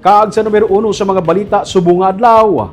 Kaag sa numero uno sa mga balita, subong adlaw.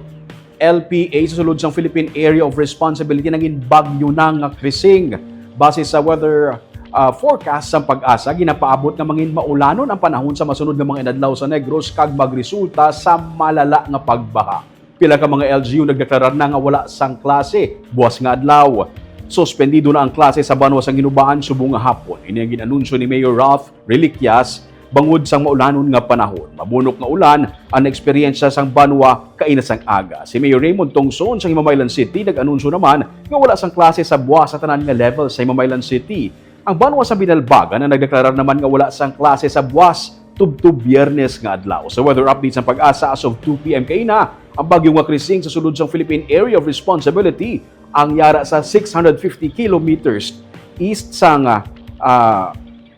LPA sa sulod sang Philippine Area of Responsibility naging bagyo na nga krising. Base sa weather uh, forecast sa pag-asa, ginapaabot nga mangin maulanon ang panahon sa masunod nga mga inadlaw sa Negros kag magresulta sa malala nga pagbaha. Pila ka mga LGU nagdeklarar na nga wala sang klase buwas nga adlaw. Suspendido na ang klase sa Banwa sa Ginubaan subong hapon. Ini ang ginanunsyo ni Mayor Ralph Reliquias bangod sang maulanon nga panahon. Mabunok nga ulan ang eksperyensya sang Banwa kainasang aga. Si Mayor Raymond Tongson sa Himamaylan City nag-anunsyo naman nga wala sang klase sa buwas sa tanan nga level sa Himamaylan City. Ang Banwa sa Binalbagan na nagdeklarar naman nga wala sang klase sa buwas tubtub biyernes nga adlaw. Sa weather update sa pag-asa as of 2 p.m. kay na, ang bagyo nga krising sa sulod sang Philippine Area of Responsibility ang yara sa 650 kilometers east sang ah,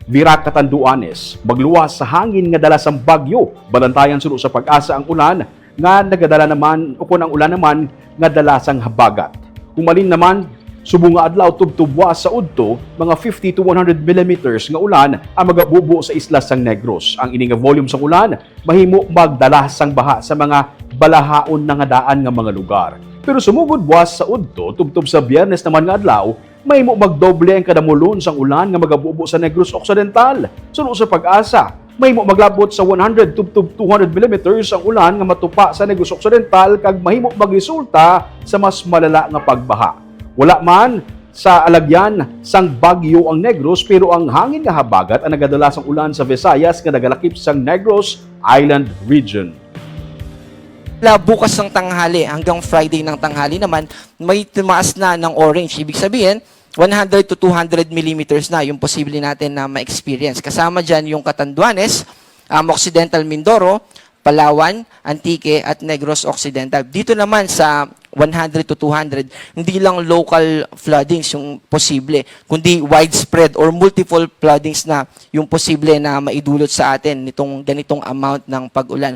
Virac Catanduanes. Magluwas sa hangin nga dala sang bagyo. Balantayan sulo sa pag-asa ang ulan nga nagadala naman o kung ang ulan naman nga dala sang habagat. Humalin naman subong nga adlaw tubtubwa sa udto mga 50 to 100 millimeters nga ulan ang magabubo sa isla sang Negros. Ang ini nga volume sang ulan mahimo magdala sang baha sa mga balahaon nga daan nga mga lugar. Pero sumugod buwas sa udto tubtob sa Biyernes naman nga adlaw may mo magdoble ang kadamulon sang ulan nga magabubo sa Negros Occidental. Suno sa pag-asa, may mo maglabot sa 100 tubtob 200 millimeters ang ulan nga matupa sa Negros Occidental kag mahimo magresulta sa mas malala nga pagbaha. Wala man sa alagyan sang bagyo ang Negros pero ang hangin nga habagat ang nagadala sang ulan sa Visayas nga nagalakip sang Negros Island Region. Mula bukas ng tanghali hanggang Friday ng tanghali naman, may tumaas na ng orange. Ibig sabihin, 100 to 200 millimeters na yung posible natin na ma-experience. Kasama dyan yung Catanduanes, um, Occidental Mindoro, Palawan, Antique at Negros Occidental. Dito naman sa 100 to 200, hindi lang local floodings yung posible, kundi widespread or multiple floodings na yung posible na maidulot sa atin nitong ganitong amount ng pag-ulan.